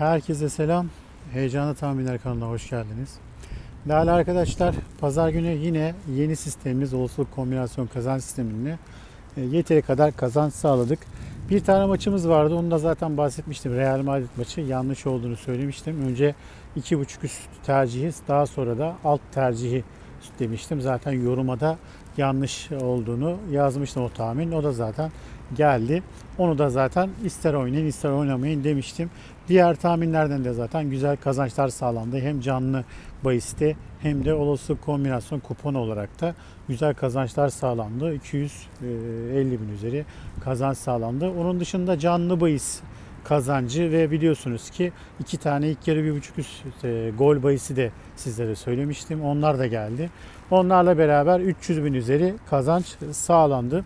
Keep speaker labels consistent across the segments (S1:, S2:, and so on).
S1: Herkese selam. Heyecanlı Tahminler kanalına hoş geldiniz. Değerli arkadaşlar, pazar günü yine yeni sistemimiz olasılık kombinasyon kazanç sistemini e, yeteri kadar kazanç sağladık. Bir tane maçımız vardı. Onu da zaten bahsetmiştim. Real Madrid maçı yanlış olduğunu söylemiştim. Önce 2.5 üst tercihi, daha sonra da alt tercihi demiştim. Zaten yoruma da yanlış olduğunu yazmıştım o tahmin. O da zaten geldi. Onu da zaten ister oynayın ister oynamayın demiştim. Diğer tahminlerden de zaten güzel kazançlar sağlandı. Hem canlı bahiste hem de olası kombinasyon kupon olarak da güzel kazançlar sağlandı. 250 bin üzeri kazanç sağlandı. Onun dışında canlı bahis kazancı ve biliyorsunuz ki iki tane ilk yarı bir buçuk üst e, gol bahisi de sizlere söylemiştim. Onlar da geldi. Onlarla beraber 300 bin üzeri kazanç sağlandı.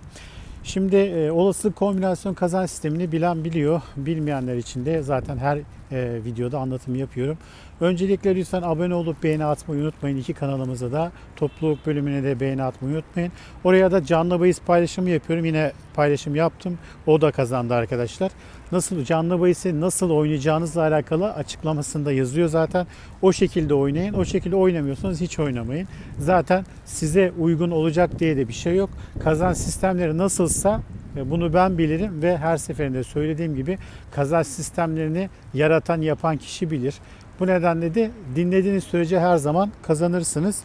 S1: Şimdi e, olasılık kombinasyon kazanç sistemini bilen biliyor. Bilmeyenler için de zaten her e, videoda anlatım yapıyorum. Öncelikle lütfen abone olup beğeni atmayı unutmayın. İki kanalımıza da topluluk bölümüne de beğeni atmayı unutmayın. Oraya da canlı bahis paylaşımı yapıyorum. Yine paylaşım yaptım. O da kazandı arkadaşlar. Nasıl canlı bahisi nasıl oynayacağınızla alakalı açıklamasında yazıyor zaten. O şekilde oynayın. O şekilde oynamıyorsanız hiç oynamayın. Zaten size uygun olacak diye de bir şey yok. Kazanç sistemleri nasılsa e, bunu ben bilirim ve her seferinde söylediğim gibi kazanç sistemlerini yaratan yapan kişi bilir. Bu nedenle de dinlediğiniz sürece her zaman kazanırsınız.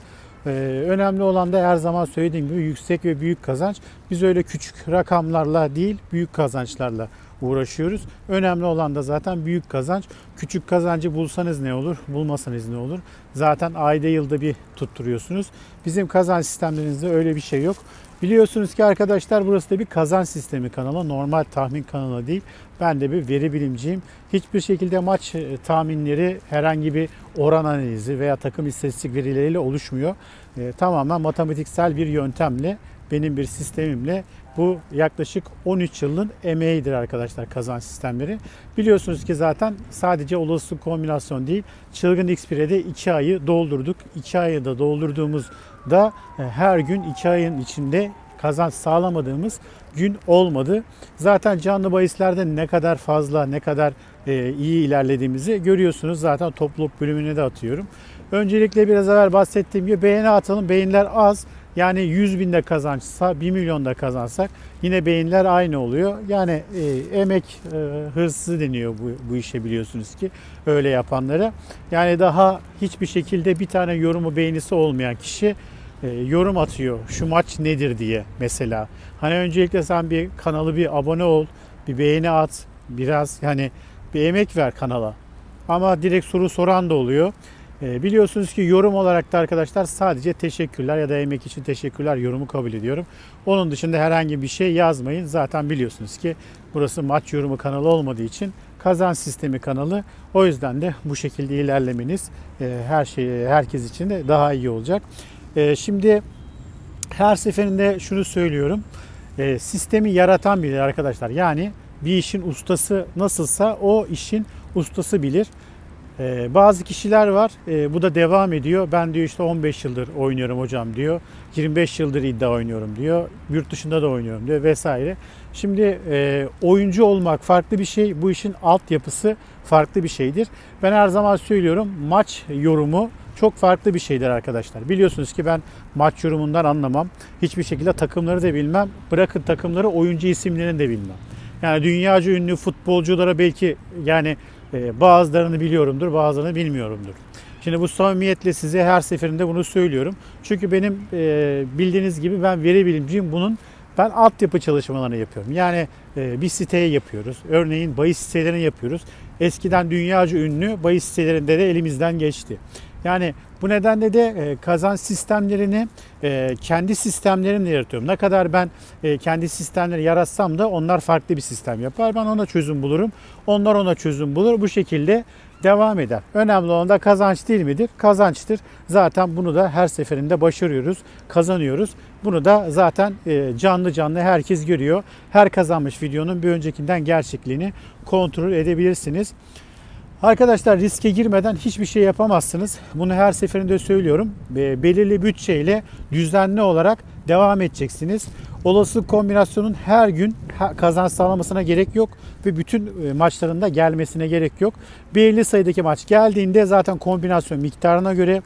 S1: Ee, önemli olan da her zaman söylediğim gibi yüksek ve büyük kazanç. Biz öyle küçük rakamlarla değil büyük kazançlarla uğraşıyoruz. Önemli olan da zaten büyük kazanç. Küçük kazancı bulsanız ne olur, bulmasanız ne olur? Zaten ayda yılda bir tutturuyorsunuz. Bizim kazanç sistemlerimizde öyle bir şey yok. Biliyorsunuz ki arkadaşlar burası da bir kazanç sistemi kanalı. Normal tahmin kanalı değil. Ben de bir veri bilimciyim. Hiçbir şekilde maç e, tahminleri herhangi bir oran analizi veya takım istatistik verileriyle oluşmuyor. E, tamamen matematiksel bir yöntemle benim bir sistemimle bu yaklaşık 13 yılın emeğidir arkadaşlar kazanç sistemleri. Biliyorsunuz ki zaten sadece olası kombinasyon değil. Çılgın X1'e 2 ayı doldurduk. 2 ayı da doldurduğumuzda e, her gün 2 ayın içinde kazanç sağlamadığımız gün olmadı. Zaten canlı bahislerde ne kadar fazla, ne kadar e, iyi ilerlediğimizi görüyorsunuz. Zaten topluluk bölümüne de atıyorum. Öncelikle biraz evvel bahsettiğim gibi beğeni atalım. Beğeniler az. Yani 100 binde kazançsa 1 milyonda kazansak yine beyinler aynı oluyor. Yani e, emek e, hırsızı deniyor bu, bu işe biliyorsunuz ki öyle yapanlara. Yani daha hiçbir şekilde bir tane yorumu beğenisi olmayan kişi e, yorum atıyor. Şu maç nedir diye mesela. Hani öncelikle sen bir kanalı bir abone ol, bir beğeni at, biraz yani bir emek ver kanala. Ama direkt soru soran da oluyor. E, biliyorsunuz ki yorum olarak da arkadaşlar sadece teşekkürler ya da emek için teşekkürler yorumu kabul ediyorum. Onun dışında herhangi bir şey yazmayın. Zaten biliyorsunuz ki burası maç yorumu kanalı olmadığı için kazan sistemi kanalı. O yüzden de bu şekilde ilerlemeniz e, her şey herkes için de daha iyi olacak. E, şimdi her seferinde şunu söylüyorum. E, sistemi yaratan bilir arkadaşlar. Yani bir işin ustası nasılsa o işin ustası bilir. Ee, bazı kişiler var e, bu da devam ediyor. Ben diyor işte 15 yıldır oynuyorum hocam diyor. 25 yıldır iddia oynuyorum diyor. Yurt dışında da oynuyorum diyor vesaire. Şimdi e, oyuncu olmak farklı bir şey. Bu işin altyapısı farklı bir şeydir. Ben her zaman söylüyorum maç yorumu çok farklı bir şeydir arkadaşlar. Biliyorsunuz ki ben maç yorumundan anlamam. Hiçbir şekilde takımları da bilmem. Bırakın takımları oyuncu isimlerini de bilmem. Yani dünyaca ünlü futbolculara belki yani bazılarını biliyorumdur, bazılarını bilmiyorumdur. Şimdi bu samimiyetle size her seferinde bunu söylüyorum. Çünkü benim e, bildiğiniz gibi ben veri bilimciyim. Bunun ben altyapı çalışmalarını yapıyorum. Yani e, bir siteye yapıyoruz. Örneğin bahis sitelerini yapıyoruz. Eskiden dünyaca ünlü bahis sitelerinde de elimizden geçti. Yani bu nedenle de e, kazanç sistemlerini e, kendi sistemlerimle yaratıyorum. Ne kadar ben e, kendi sistemleri yaratsam da onlar farklı bir sistem yapar. Ben ona çözüm bulurum. Onlar ona çözüm bulur. Bu şekilde devam eder. Önemli olan da kazanç değil midir? Kazançtır. Zaten bunu da her seferinde başarıyoruz, kazanıyoruz. Bunu da zaten canlı canlı herkes görüyor. Her kazanmış videonun bir öncekinden gerçekliğini kontrol edebilirsiniz. Arkadaşlar riske girmeden hiçbir şey yapamazsınız. Bunu her seferinde söylüyorum. Belirli bütçeyle düzenli olarak devam edeceksiniz. Olasılık kombinasyonun her gün kazanç sağlamasına gerek yok ve bütün e, maçlarında gelmesine gerek yok. Belirli sayıdaki maç geldiğinde zaten kombinasyon miktarına göre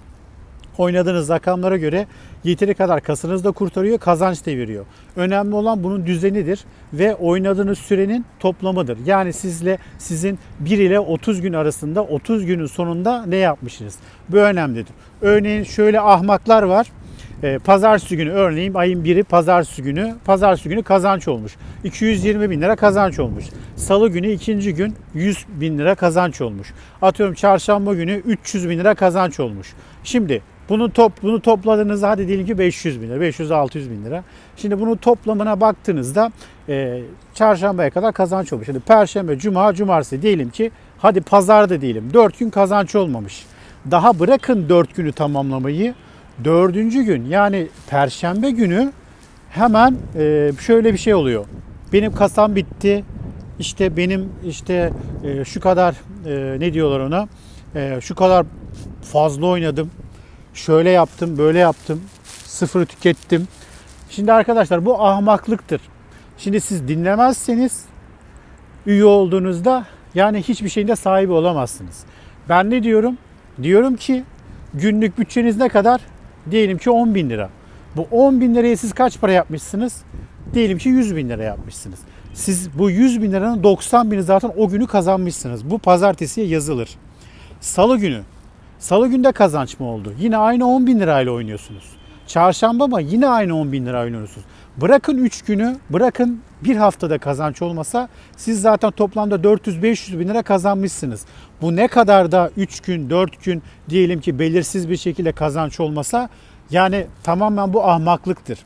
S1: oynadığınız rakamlara göre yeteri kadar kasınızı da kurtarıyor, kazanç da veriyor. Önemli olan bunun düzenidir ve oynadığınız sürenin toplamıdır. Yani sizle sizin 1 ile 30 gün arasında 30 günün sonunda ne yapmışsınız? Bu önemlidir. Örneğin şöyle ahmaklar var. E, pazartesi günü örneğin ayın biri pazartesi günü pazartesi günü kazanç olmuş. 220 bin lira kazanç olmuş. Salı günü ikinci gün 100 bin lira kazanç olmuş. Atıyorum çarşamba günü 300 bin lira kazanç olmuş. Şimdi bunu top bunu topladığınızda hadi diyelim ki 500 bin lira, 500-600 bin lira. Şimdi bunun toplamına baktığınızda e, çarşambaya kadar kazanç olmuş. Şimdi perşembe, cuma, cumartesi diyelim ki hadi pazarda diyelim 4 gün kazanç olmamış. Daha bırakın 4 günü tamamlamayı. Dördüncü gün yani perşembe günü hemen e, şöyle bir şey oluyor. Benim kasam bitti. İşte benim işte e, şu kadar e, ne diyorlar ona? E, şu kadar fazla oynadım. Şöyle yaptım, böyle yaptım. Sıfırı tükettim. Şimdi arkadaşlar bu ahmaklıktır. Şimdi siz dinlemezseniz üye olduğunuzda yani hiçbir şeyin de sahibi olamazsınız. Ben ne diyorum? Diyorum ki günlük bütçeniz ne kadar? Diyelim ki 10 bin lira. Bu 10 bin liraya siz kaç para yapmışsınız? Diyelim ki 100 bin lira yapmışsınız. Siz bu 100 bin liranın 90 bini zaten o günü kazanmışsınız. Bu pazartesiye yazılır. Salı günü. Salı günde kazanç mı oldu? Yine aynı 10 bin lirayla oynuyorsunuz. Çarşamba mı? Yine aynı 10 bin lira oynuyorsunuz. Bırakın 3 günü, bırakın bir haftada kazanç olmasa siz zaten toplamda 400-500 bin lira kazanmışsınız. Bu ne kadar da 3 gün, 4 gün diyelim ki belirsiz bir şekilde kazanç olmasa yani tamamen bu ahmaklıktır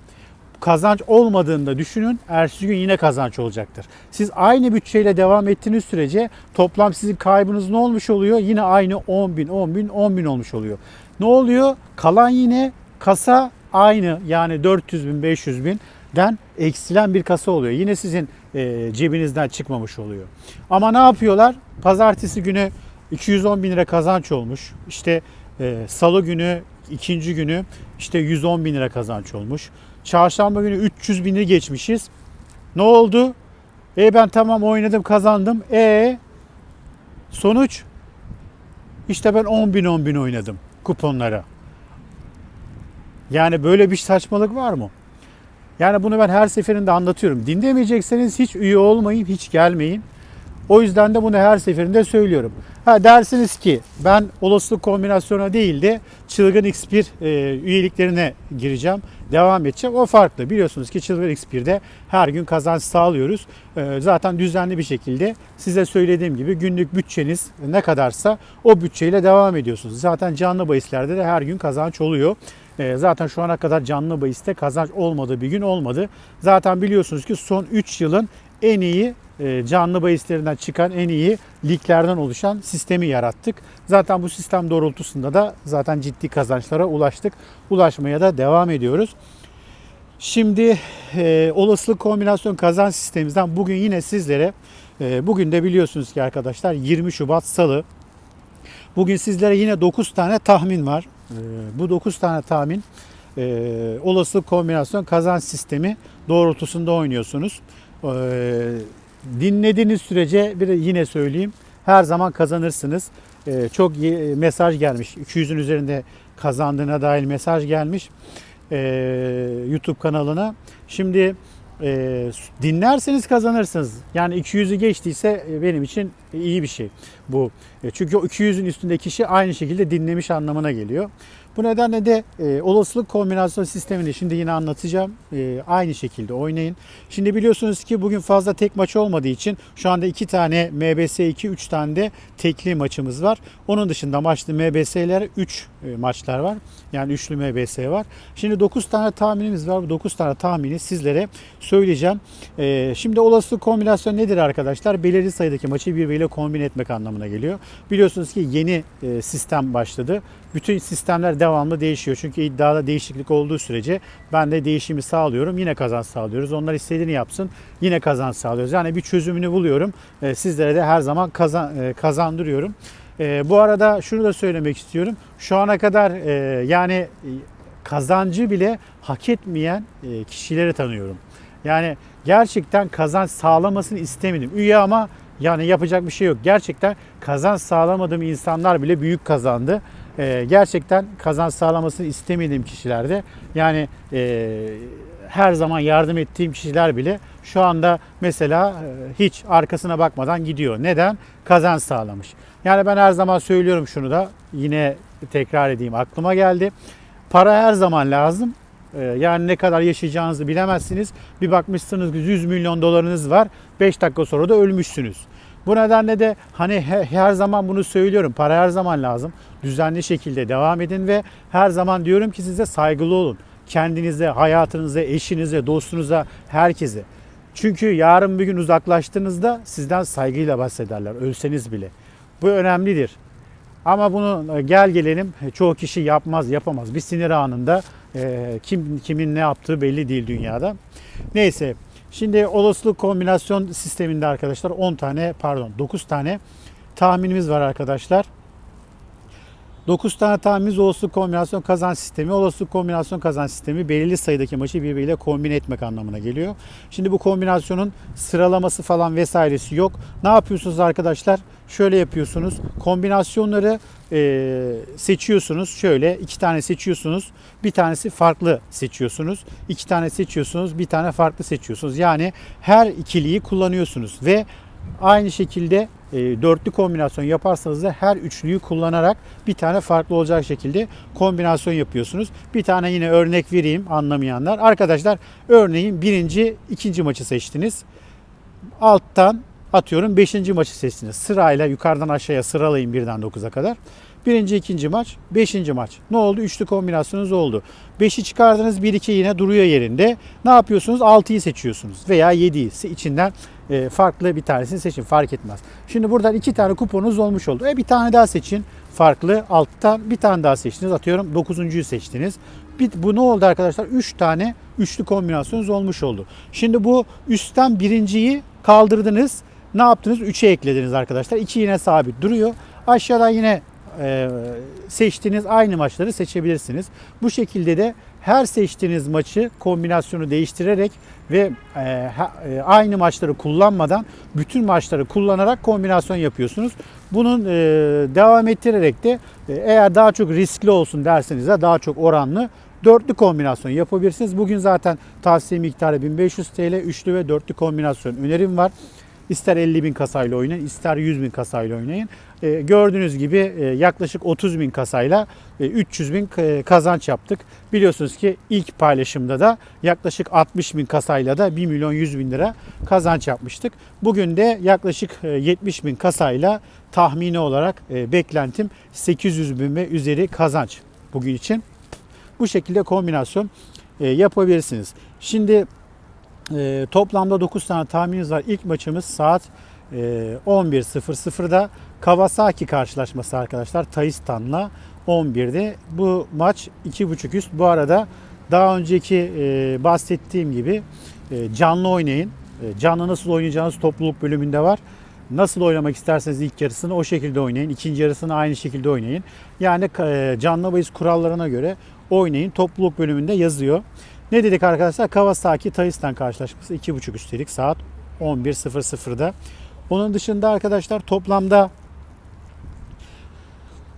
S1: kazanç olmadığında düşünün ertesi gün yine kazanç olacaktır. Siz aynı bütçeyle devam ettiğiniz sürece toplam sizin kaybınız ne olmuş oluyor? Yine aynı 10 bin, 10 bin, 10 bin olmuş oluyor. Ne oluyor? Kalan yine kasa aynı yani 400 bin, 500 binden eksilen bir kasa oluyor. Yine sizin e, cebinizden çıkmamış oluyor. Ama ne yapıyorlar? Pazartesi günü 210 bin lira kazanç olmuş. İşte e, salı günü ikinci günü işte 110 bin lira kazanç olmuş. Çarşamba günü 300 bini geçmişiz. Ne oldu? E ben tamam oynadım kazandım. E sonuç işte ben 10 bin 10 bin oynadım kuponlara. Yani böyle bir saçmalık var mı? Yani bunu ben her seferinde anlatıyorum. Dinlemeyecekseniz hiç üye olmayın, hiç gelmeyin. O yüzden de bunu her seferinde söylüyorum. Ha dersiniz ki ben olasılık kombinasyona değil de çılgın X1 e, üyeliklerine gireceğim. Devam edeceğim. O farklı. Biliyorsunuz ki çılgın X1'de her gün kazanç sağlıyoruz. E, zaten düzenli bir şekilde size söylediğim gibi günlük bütçeniz ne kadarsa o bütçeyle devam ediyorsunuz. Zaten canlı bahislerde de her gün kazanç oluyor. E, Zaten şu ana kadar canlı bahiste kazanç olmadığı bir gün olmadı. Zaten biliyorsunuz ki son 3 yılın en iyi e, canlı bahislerinden çıkan en iyi liglerden oluşan sistemi yarattık. Zaten bu sistem doğrultusunda da zaten ciddi kazançlara ulaştık. Ulaşmaya da devam ediyoruz. Şimdi e, olasılık kombinasyon kazanç sistemimizden bugün yine sizlere e, bugün de biliyorsunuz ki arkadaşlar 20 Şubat Salı. Bugün sizlere yine 9 tane tahmin var. E, bu 9 tane tahmin e, olasılık kombinasyon kazanç sistemi doğrultusunda oynuyorsunuz. E, dinlediğiniz sürece bir yine söyleyeyim her zaman kazanırsınız. E, çok ye- mesaj gelmiş. 200'ün üzerinde kazandığına dair mesaj gelmiş e, YouTube kanalına. Şimdi e, dinlerseniz kazanırsınız. Yani 200'ü geçtiyse e, benim için iyi bir şey bu. E, çünkü o 200'ün üstündeki kişi aynı şekilde dinlemiş anlamına geliyor. Bu nedenle de e, olasılık kombinasyon sistemini şimdi yine anlatacağım. E, aynı şekilde oynayın. Şimdi biliyorsunuz ki bugün fazla tek maç olmadığı için şu anda iki tane MBS 2, 3 tane de tekli maçımız var. Onun dışında maçlı MBS'ler 3 maçlar var. Yani üçlü MBS var. Şimdi 9 tane tahminimiz var. Bu 9 tane tahmini sizlere söyleyeceğim. E, şimdi olasılık kombinasyon nedir arkadaşlar? Belirli sayıdaki maçı birbiriyle kombin etmek anlamına geliyor. Biliyorsunuz ki yeni e, sistem başladı. Bütün sistemler devamlı değişiyor. Çünkü iddiada değişiklik olduğu sürece ben de değişimi sağlıyorum. Yine kazanç sağlıyoruz. Onlar istediğini yapsın. Yine kazanç sağlıyoruz. Yani bir çözümünü buluyorum. E, sizlere de her zaman kazan, e, kazandırıyorum. E, bu arada şunu da söylemek istiyorum. Şu ana kadar e, yani e, kazancı bile hak etmeyen kişileri tanıyorum. Yani gerçekten kazanç sağlamasını istemedim. Üye ama yani yapacak bir şey yok. Gerçekten kazanç sağlamadığım insanlar bile büyük kazandı. Ee, gerçekten kazanç sağlamasını istemediğim kişilerde yani e, her zaman yardım ettiğim kişiler bile şu anda mesela e, hiç arkasına bakmadan gidiyor. Neden? Kazanç sağlamış. Yani ben her zaman söylüyorum şunu da yine tekrar edeyim aklıma geldi. Para her zaman lazım. Ee, Yani ne kadar yaşayacağınızı bilemezsiniz. Bir bakmışsınız ki 100 milyon dolarınız var. 5 dakika sonra da ölmüşsünüz. Bu nedenle de hani he- her zaman bunu söylüyorum. Para her zaman lazım. Düzenli şekilde devam edin ve her zaman diyorum ki size saygılı olun. Kendinize, hayatınıza, eşinize, dostunuza, herkese. Çünkü yarın bir gün uzaklaştığınızda sizden saygıyla bahsederler. Ölseniz bile. Bu önemlidir. Ama bunu e, gel gelelim e, çoğu kişi yapmaz, yapamaz. Bir sinir anında e, kim kimin ne yaptığı belli değil dünyada. Neyse. Şimdi olasılık kombinasyon sisteminde arkadaşlar 10 tane pardon 9 tane tahminimiz var arkadaşlar. 9 tane tahminimiz olasılık kombinasyon kazanç sistemi. Olasılık kombinasyon kazanç sistemi belirli sayıdaki maçı birbiriyle kombine etmek anlamına geliyor. Şimdi bu kombinasyonun sıralaması falan vesairesi yok. Ne yapıyorsunuz arkadaşlar? Şöyle yapıyorsunuz. Kombinasyonları e, seçiyorsunuz. Şöyle iki tane seçiyorsunuz. Bir tanesi farklı seçiyorsunuz. İki tane seçiyorsunuz. Bir tane farklı seçiyorsunuz. Yani her ikiliyi kullanıyorsunuz ve Aynı şekilde dörtlü kombinasyon yaparsanız da her üçlüyü kullanarak bir tane farklı olacak şekilde kombinasyon yapıyorsunuz. Bir tane yine örnek vereyim anlamayanlar. Arkadaşlar örneğin birinci, ikinci maçı seçtiniz. Alttan atıyorum 5. maçı seçtiniz. Sırayla yukarıdan aşağıya sıralayın birden 9'a kadar. Birinci, ikinci maç, beşinci maç. Ne oldu? Üçlü kombinasyonunuz oldu. 5'i çıkardınız, 1-2 yine duruyor yerinde. Ne yapıyorsunuz? 6'yı seçiyorsunuz veya 7'yi içinden e, farklı bir tanesini seçin fark etmez. Şimdi buradan iki tane kuponunuz olmuş oldu. E bir tane daha seçin farklı alttan bir tane daha seçtiniz atıyorum 9.'yu seçtiniz. Bir, bu ne oldu arkadaşlar? 3 tane üçlü kombinasyonunuz olmuş oldu. Şimdi bu üstten birinciyi kaldırdınız. Ne yaptınız? 3'e eklediniz arkadaşlar. 2 yine sabit duruyor. Aşağıdan yine e, seçtiğiniz aynı maçları seçebilirsiniz. Bu şekilde de her seçtiğiniz maçı kombinasyonu değiştirerek ve e, e, aynı maçları kullanmadan bütün maçları kullanarak kombinasyon yapıyorsunuz. Bunun e, devam ettirerek de e, eğer daha çok riskli olsun derseniz de daha çok oranlı dörtlü kombinasyon yapabilirsiniz. Bugün zaten tavsiye miktarı 1500 TL üçlü ve dörtlü kombinasyon önerim var. İster 50 bin kasayla oynayın, ister 100 bin kasayla oynayın. E, gördüğünüz gibi e, yaklaşık 30 bin kasayla e, 300 bin e, kazanç yaptık. Biliyorsunuz ki ilk paylaşımda da yaklaşık 60 bin kasayla da 1 milyon 100 bin lira kazanç yapmıştık. Bugün de yaklaşık e, 70 bin kasayla tahmini olarak e, beklentim 800 bin ve üzeri kazanç bugün için. Bu şekilde kombinasyon e, yapabilirsiniz. Şimdi e, toplamda 9 tane tahminimiz var. İlk maçımız saat e, 11.00'da Kawasaki karşılaşması arkadaşlar Taistan'la 11'de. Bu maç 2.5 üst. Bu arada daha önceki e, bahsettiğim gibi e, canlı oynayın. E, canlı nasıl oynayacağınız topluluk bölümünde var. Nasıl oynamak isterseniz ilk yarısını o şekilde oynayın. İkinci yarısını aynı şekilde oynayın. Yani e, canlı bahis kurallarına göre oynayın. Topluluk bölümünde yazıyor. Ne dedik arkadaşlar? Kawasaki Tayistan karşılaşması 2.5 üstelik saat 11.00'da. Onun dışında arkadaşlar toplamda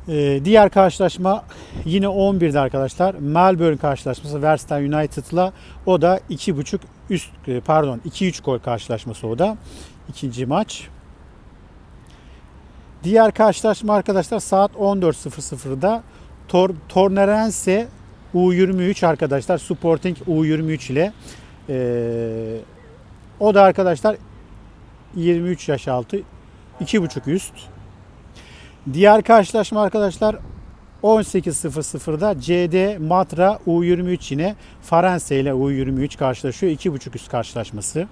S1: e, diğer karşılaşma yine 11'de arkadaşlar. Melbourne karşılaşması Western United'la o da 2.5 üst e, pardon 2-3 gol karşılaşması o da. ikinci maç. Diğer karşılaşma arkadaşlar saat 14.00'da Tor Tornerense U23 arkadaşlar Sporting U23 ile ee, o da arkadaşlar 23 yaş altı 2.5 üst. Diğer karşılaşma arkadaşlar 18.00'da CD Matra U23 yine Farense ile U23 karşılaşıyor. 2.5 üst karşılaşması.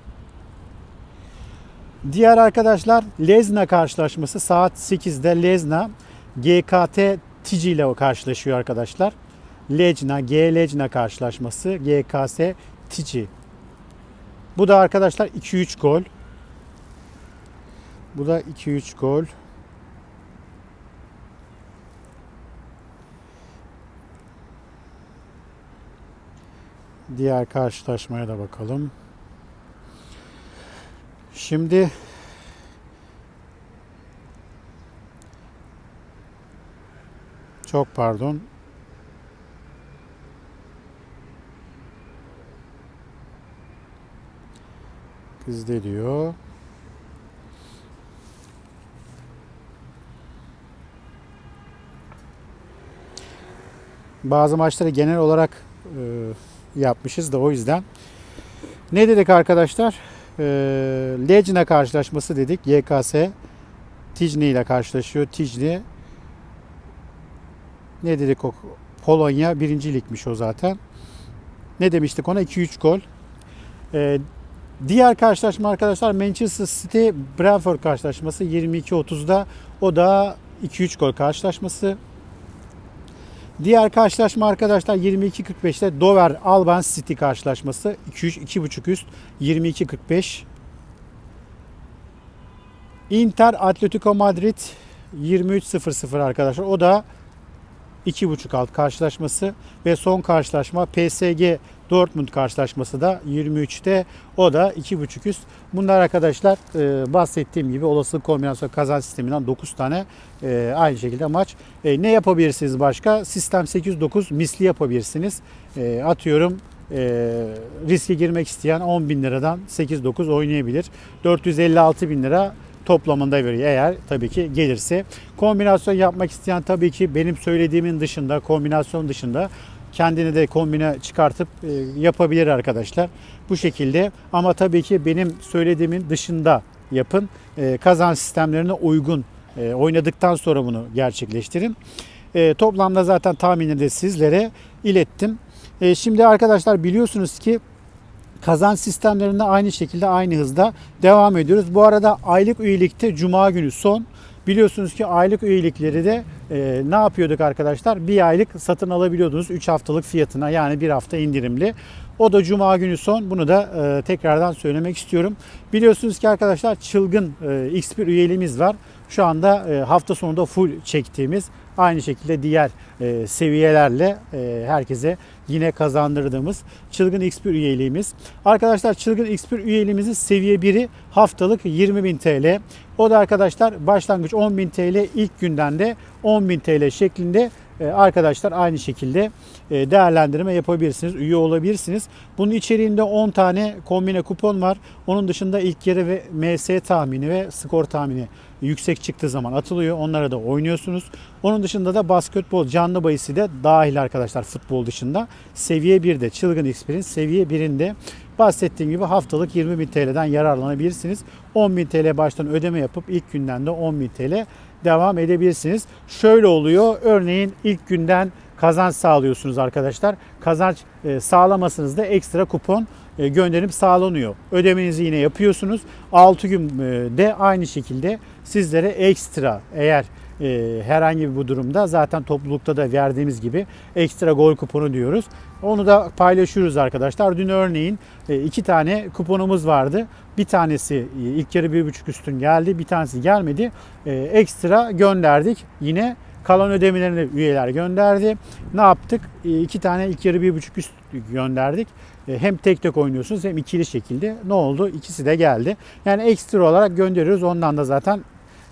S1: Diğer arkadaşlar Lezna karşılaşması saat 8'de Lezna GKT Tici ile karşılaşıyor arkadaşlar. Lejna, G Lejna karşılaşması GKS Tici. Bu da arkadaşlar 2-3 gol. Bu da 2-3 gol. Diğer karşılaşmaya da bakalım. Şimdi çok pardon. Kızdı diyor. Bazı maçları genel olarak e, yapmışız da o yüzden. Ne dedik arkadaşlar? E, Legion'a karşılaşması dedik. YKS Tijni ile karşılaşıyor. Tijni ne dedik o? Polonya birinci ligmiş o zaten. Ne demiştik ona? 2-3 gol. E, diğer karşılaşma arkadaşlar Manchester City Brentford karşılaşması 22-30'da o da 2-3 gol karşılaşması. Diğer karşılaşma arkadaşlar 22.45'te Dover Alban City karşılaşması 2-3 2.5 üst 22.45. Inter Atletico Madrid 23.00 arkadaşlar. O da 2.5 alt karşılaşması ve son karşılaşma PSG Dortmund karşılaşması da 23'te o da 2.5 üst. Bunlar arkadaşlar e, bahsettiğim gibi olası kombinasyon kazanç sisteminden 9 tane e, aynı şekilde maç. E, ne yapabilirsiniz başka? Sistem 8-9 misli yapabilirsiniz. E, atıyorum e, riske girmek isteyen 10 bin liradan 8-9 oynayabilir. 456 bin lira toplamında veriyor eğer tabii ki gelirse. Kombinasyon yapmak isteyen tabii ki benim söylediğimin dışında kombinasyon dışında kendini de kombine çıkartıp e, yapabilir arkadaşlar. Bu şekilde ama tabii ki benim söylediğimin dışında yapın. E, kazanç sistemlerine uygun e, oynadıktan sonra bunu gerçekleştirin. Toplamda zaten tahminini de sizlere ilettim. Şimdi arkadaşlar biliyorsunuz ki kazanç sistemlerinde aynı şekilde aynı hızda devam ediyoruz. Bu arada aylık üyelikte cuma günü son. Biliyorsunuz ki aylık üyelikleri de e, ne yapıyorduk arkadaşlar? Bir aylık satın alabiliyordunuz 3 haftalık fiyatına yani bir hafta indirimli. O da cuma günü son. Bunu da e, tekrardan söylemek istiyorum. Biliyorsunuz ki arkadaşlar çılgın e, X1 üyeliğimiz var. Şu anda e, hafta sonunda full çektiğimiz aynı şekilde diğer e, seviyelerle e, herkese yine kazandırdığımız Çılgın X1 üyeliğimiz. Arkadaşlar Çılgın X1 üyeliğimizin seviye 1'i haftalık 20.000 TL. O da arkadaşlar başlangıç 10.000 TL ilk günden de 10.000 TL şeklinde arkadaşlar aynı şekilde e, değerlendirme yapabilirsiniz. Üye olabilirsiniz. Bunun içeriğinde 10 tane kombine kupon var. Onun dışında ilk yarı ve MS tahmini ve skor tahmini yüksek çıktığı zaman atılıyor. Onlara da oynuyorsunuz. Onun dışında da basketbol canlı bahisi de dahil arkadaşlar futbol dışında. Seviye 1'de Çılgın X'in seviye 1'inde bahsettiğim gibi haftalık 20.000 TL'den yararlanabilirsiniz. 10.000 TL baştan ödeme yapıp ilk günden de 10.000 TL devam edebilirsiniz. Şöyle oluyor. Örneğin ilk günden kazanç sağlıyorsunuz arkadaşlar. Kazanç e, sağlamasınız da ekstra kupon e, gönderim sağlanıyor. Ödemenizi yine yapıyorsunuz. 6 günde aynı şekilde sizlere ekstra eğer e, herhangi bu durumda zaten toplulukta da verdiğimiz gibi ekstra gol kuponu diyoruz. Onu da paylaşıyoruz arkadaşlar. Dün örneğin e, iki tane kuponumuz vardı. Bir tanesi e, ilk yarı bir buçuk üstün geldi. Bir tanesi gelmedi. E, ekstra gönderdik. Yine kalan ödemelerini üyeler gönderdi. Ne yaptık? E, iki tane ilk yarı bir buçuk üst gönderdik. E, hem tek tek oynuyorsunuz hem ikili şekilde. Ne oldu? İkisi de geldi. Yani ekstra olarak gönderiyoruz. Ondan da zaten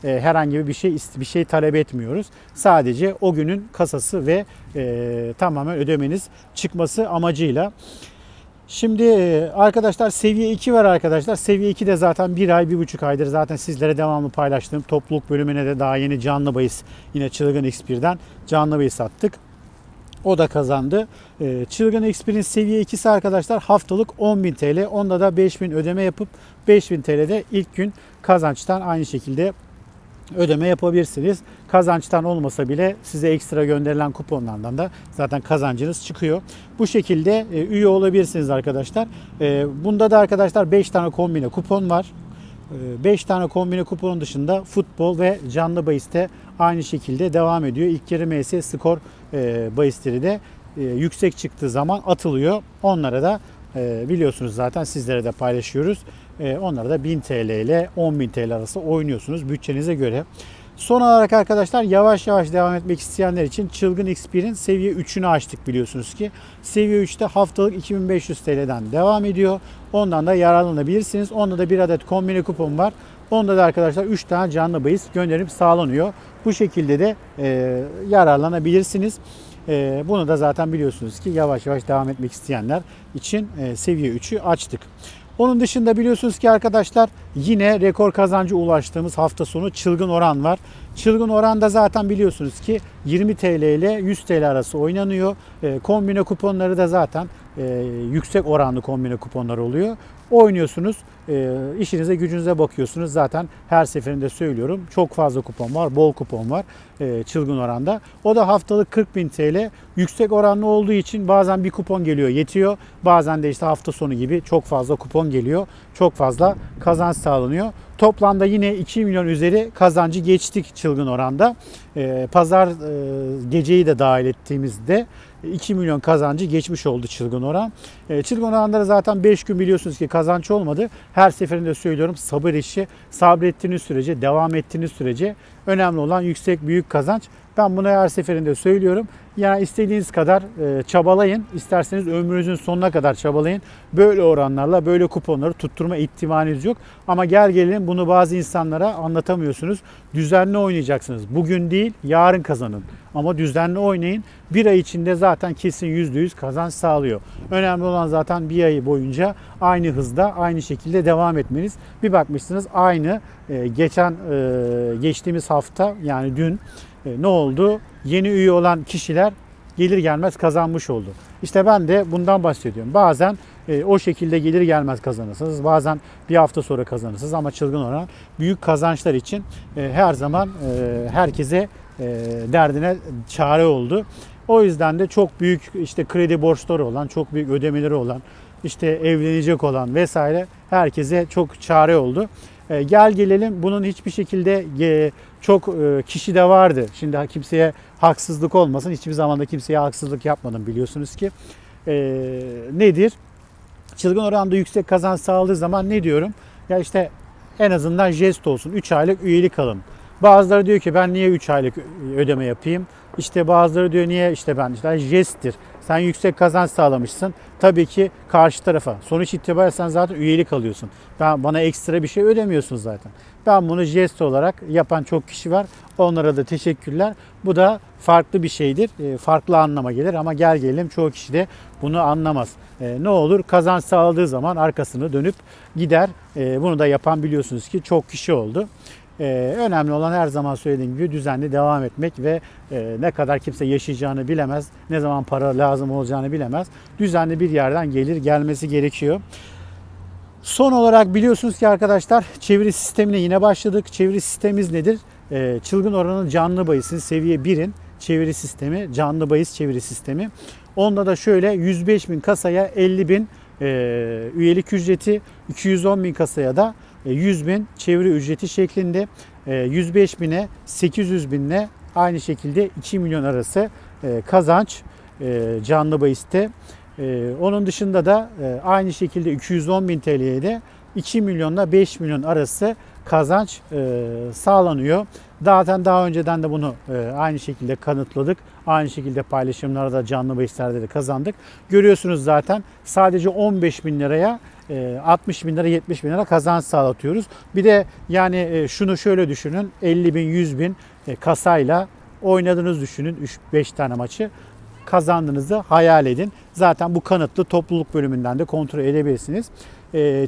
S1: e, herhangi bir şey bir şey talep etmiyoruz. Sadece o günün kasası ve e, tamamen ödemeniz çıkması amacıyla. Şimdi e, arkadaşlar seviye 2 var arkadaşlar. Seviye 2 de zaten bir ay, bir buçuk aydır zaten sizlere devamlı paylaştığım topluluk bölümüne de daha yeni canlı bahis yine Çılgın X1'den canlı bahis attık. O da kazandı. E, Çılgın X1'in seviye 2'si arkadaşlar haftalık 10.000 TL. Onda da 5.000 ödeme yapıp 5.000 TL'de ilk gün kazançtan aynı şekilde ödeme yapabilirsiniz. Kazançtan olmasa bile size ekstra gönderilen kuponlardan da zaten kazancınız çıkıyor. Bu şekilde e, üye olabilirsiniz arkadaşlar. E, bunda da arkadaşlar 5 tane kombine kupon var. 5 tane kombine kuponun dışında futbol ve canlı bahiste aynı şekilde devam ediyor. İlk yarı MS skor e, bahisleri de yüksek çıktığı zaman atılıyor. Onlara da biliyorsunuz zaten sizlere de paylaşıyoruz. Onlara da 1000 TL ile 10.000 TL arası oynuyorsunuz bütçenize göre. Son olarak arkadaşlar yavaş yavaş devam etmek isteyenler için Çılgın Xp'in seviye 3'ünü açtık biliyorsunuz ki. Seviye 3'te haftalık 2500 TL'den devam ediyor. Ondan da yararlanabilirsiniz. Onda da bir adet kombine kupon var. Onda da arkadaşlar 3 tane canlı bahis gönderim sağlanıyor. Bu şekilde de e, yararlanabilirsiniz. E, bunu da zaten biliyorsunuz ki yavaş yavaş devam etmek isteyenler için e, seviye 3'ü açtık. Onun dışında biliyorsunuz ki arkadaşlar yine rekor kazancı ulaştığımız hafta sonu çılgın oran var. Çılgın oranda zaten biliyorsunuz ki 20 TL ile 100 TL arası oynanıyor. E, kombine kuponları da zaten e, yüksek oranlı kombine kuponlar oluyor. Oynuyorsunuz, e, işinize gücünüze bakıyorsunuz. Zaten her seferinde söylüyorum çok fazla kupon var, bol kupon var e, çılgın oranda. O da haftalık 40 bin TL. Yüksek oranlı olduğu için bazen bir kupon geliyor yetiyor. Bazen de işte hafta sonu gibi çok fazla kupon geliyor. Çok fazla kazanç sağlanıyor. Toplamda yine 2 milyon üzeri kazancı geçtik çılgın oranda. E, pazar e, geceyi de dahil ettiğimizde 2 milyon kazancı geçmiş oldu çılgın oran. E, çılgın oranda da zaten 5 gün biliyorsunuz ki kazanç olmadı. Her seferinde söylüyorum sabır işi sabrettiğiniz sürece, devam ettiğiniz sürece önemli olan yüksek büyük kazanç. Ben bunu her seferinde söylüyorum. Yani istediğiniz kadar e, çabalayın. İsterseniz ömrünüzün sonuna kadar çabalayın. Böyle oranlarla böyle kuponları tutturma ihtimaliniz yok. Ama gel gelin bunu bazı insanlara anlatamıyorsunuz. Düzenli oynayacaksınız. Bugün değil yarın kazanın. Ama düzenli oynayın. Bir ay içinde zaten kesin %100 kazanç sağlıyor. Önemli olan zaten bir ay boyunca aynı hızda aynı şekilde devam etmeniz. Bir bakmışsınız aynı e, geçen e, geçtiğimiz hafta yani dün ne oldu? Yeni üye olan kişiler gelir gelmez kazanmış oldu. İşte ben de bundan bahsediyorum. Bazen e, o şekilde gelir gelmez kazanırsınız. Bazen bir hafta sonra kazanırsınız ama çılgın oran büyük kazançlar için e, her zaman e, herkese e, derdine çare oldu. O yüzden de çok büyük işte kredi borçları olan, çok büyük ödemeleri olan, işte evlenecek olan vesaire herkese çok çare oldu. E, gel gelelim bunun hiçbir şekilde e, çok e, kişi de vardı. Şimdi kimseye haksızlık olmasın. Hiçbir zaman da kimseye haksızlık yapmadım biliyorsunuz ki. Nedir? Çılgın oranda yüksek kazanç sağladığı zaman ne diyorum? Ya işte en azından jest olsun. 3 aylık üyelik alın. Bazıları diyor ki ben niye 3 aylık ödeme yapayım? İşte bazıları diyor niye işte ben işte jesttir. Sen yüksek kazanç sağlamışsın. Tabii ki karşı tarafa. Sonuç itibariyle sen zaten üyelik alıyorsun. Ben bana ekstra bir şey ödemiyorsun zaten. Ben bunu jest olarak yapan çok kişi var. Onlara da teşekkürler. Bu da farklı bir şeydir. E, farklı anlama gelir ama gel gelelim çoğu kişi de bunu anlamaz. E, ne olur kazanç sağladığı zaman arkasını dönüp gider. E, bunu da yapan biliyorsunuz ki çok kişi oldu. Ee, önemli olan her zaman söylediğim gibi düzenli devam etmek ve e, ne kadar kimse yaşayacağını bilemez, ne zaman para lazım olacağını bilemez. Düzenli bir yerden gelir gelmesi gerekiyor. Son olarak biliyorsunuz ki arkadaşlar çeviri sistemine yine başladık. Çeviri sistemimiz nedir? Ee, çılgın oranın canlı bahisin seviye 1'in çeviri sistemi, canlı bahis çeviri sistemi. Onda da şöyle 105 bin kasaya 50 bin e, üyelik ücreti, 210 bin kasaya da 100 e, bin çeviri ücreti şeklinde 105 e, bine 800 binle aynı şekilde 2 milyon arası e, kazanç canlı bahiste. Onun dışında da aynı şekilde 210 bin TL'ye de 2 milyonla 5 milyon arası kazanç sağlanıyor. Zaten daha önceden de bunu aynı şekilde kanıtladık. Aynı şekilde paylaşımlarda canlı bahislerde de kazandık. Görüyorsunuz zaten sadece 15 bin liraya 60 e, bin lira 70 bin lira kazanç sağlatıyoruz. Bir de yani e, şunu şöyle düşünün 50 bin 100 bin e, kasayla oynadığınız düşünün 3-5 tane maçı kazandığınızı hayal edin. Zaten bu kanıtlı topluluk bölümünden de kontrol edebilirsiniz.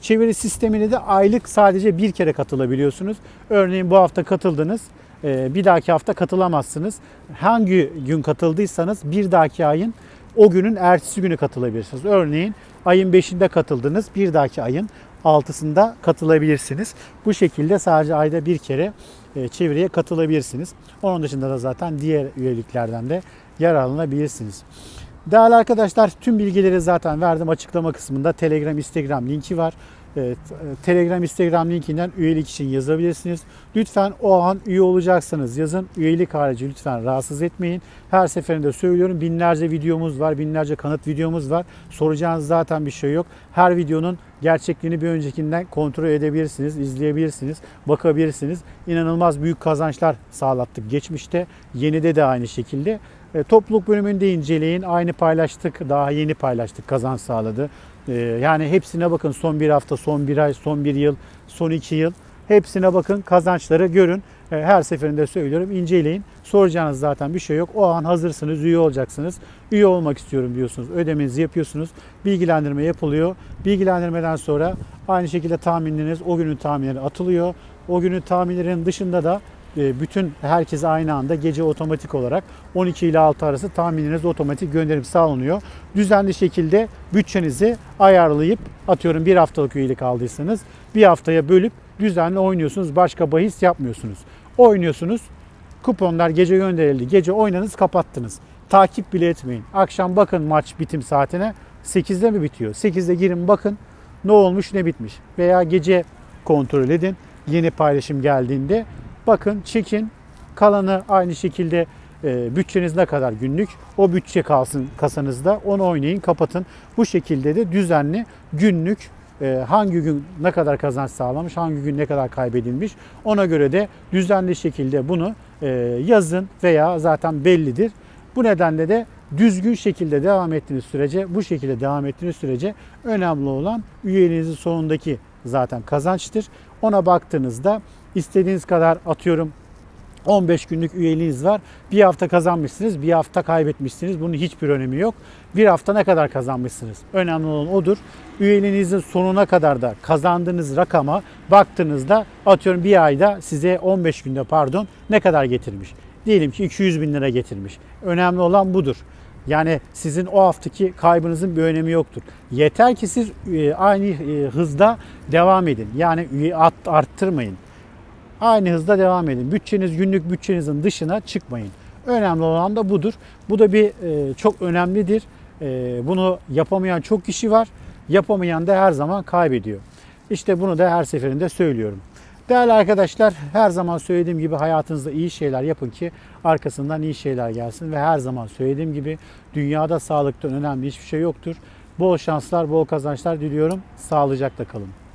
S1: Çeviri sistemine de aylık sadece bir kere katılabiliyorsunuz. Örneğin bu hafta katıldınız. Bir dahaki hafta katılamazsınız. Hangi gün katıldıysanız bir dahaki ayın o günün ertesi günü katılabilirsiniz. Örneğin ayın 5'inde katıldınız. Bir dahaki ayın 6'sında katılabilirsiniz. Bu şekilde sadece ayda bir kere e, çeviriye katılabilirsiniz. Onun dışında da zaten diğer üyeliklerden de yararlanabilirsiniz. Değerli arkadaşlar tüm bilgileri zaten verdim açıklama kısmında. Telegram, Instagram linki var. e, Telegram, Instagram linkinden üyelik için yazabilirsiniz. Lütfen o an üye olacaksanız yazın. Üyelik harici lütfen rahatsız etmeyin. Her seferinde söylüyorum binlerce videomuz var, binlerce kanıt videomuz var. Soracağınız zaten bir şey yok. Her videonun gerçekliğini bir öncekinden kontrol edebilirsiniz, izleyebilirsiniz, bakabilirsiniz. İnanılmaz büyük kazançlar sağlattık geçmişte. Yenide de aynı şekilde. E, topluluk bölümünde inceleyin. Aynı paylaştık. Daha yeni paylaştık. Kazanç sağladı. E, yani hepsine bakın. Son bir hafta, son bir ay, son bir yıl, son iki yıl. Hepsine bakın. Kazançları görün. E, her seferinde söylüyorum. inceleyin. Soracağınız zaten bir şey yok. O an hazırsınız. Üye olacaksınız. Üye olmak istiyorum diyorsunuz. Ödemenizi yapıyorsunuz. Bilgilendirme yapılıyor. Bilgilendirmeden sonra aynı şekilde tahminleriniz o günün tahminleri atılıyor. O günün tahminlerin dışında da e, bütün herkese aynı anda gece otomatik olarak 12 ile 6 arası tahmininiz otomatik gönderim sağlanıyor. Düzenli şekilde bütçenizi ayarlayıp atıyorum bir haftalık üyelik aldıysanız bir haftaya bölüp düzenli oynuyorsunuz. Başka bahis yapmıyorsunuz. Oynuyorsunuz. Kuponlar gece gönderildi. Gece oynadınız kapattınız. Takip bile etmeyin. Akşam bakın maç bitim saatine. 8'de mi bitiyor? 8'de girin bakın ne olmuş ne bitmiş. Veya gece kontrol edin. Yeni paylaşım geldiğinde bakın çekin. Kalanı aynı şekilde e, bütçeniz ne kadar günlük o bütçe kalsın kasanızda onu oynayın kapatın. Bu şekilde de düzenli günlük hangi gün ne kadar kazanç sağlamış, hangi gün ne kadar kaybedilmiş ona göre de düzenli şekilde bunu e, yazın veya zaten bellidir. Bu nedenle de düzgün şekilde devam ettiğiniz sürece, bu şekilde devam ettiğiniz sürece önemli olan üyeliğinizin sonundaki zaten kazançtır. Ona baktığınızda istediğiniz kadar atıyorum 15 günlük üyeliğiniz var. Bir hafta kazanmışsınız, bir hafta kaybetmişsiniz. Bunun hiçbir önemi yok. Bir hafta ne kadar kazanmışsınız? Önemli olan odur. Üyeliğinizin sonuna kadar da kazandığınız rakama baktığınızda atıyorum bir ayda size 15 günde pardon ne kadar getirmiş? Diyelim ki 200 bin lira getirmiş. Önemli olan budur. Yani sizin o haftaki kaybınızın bir önemi yoktur. Yeter ki siz e, aynı e, hızda devam edin. Yani üye art- arttırmayın. Aynı hızda devam edin. Bütçeniz günlük bütçenizin dışına çıkmayın. Önemli olan da budur. Bu da bir e, çok önemlidir. Bunu yapamayan çok kişi var. Yapamayan da her zaman kaybediyor. İşte bunu da her seferinde söylüyorum. Değerli arkadaşlar her zaman söylediğim gibi hayatınızda iyi şeyler yapın ki arkasından iyi şeyler gelsin ve her zaman söylediğim gibi dünyada sağlıktan önemli hiçbir şey yoktur. Bol şanslar, bol kazançlar diliyorum. Sağlıcakla kalın.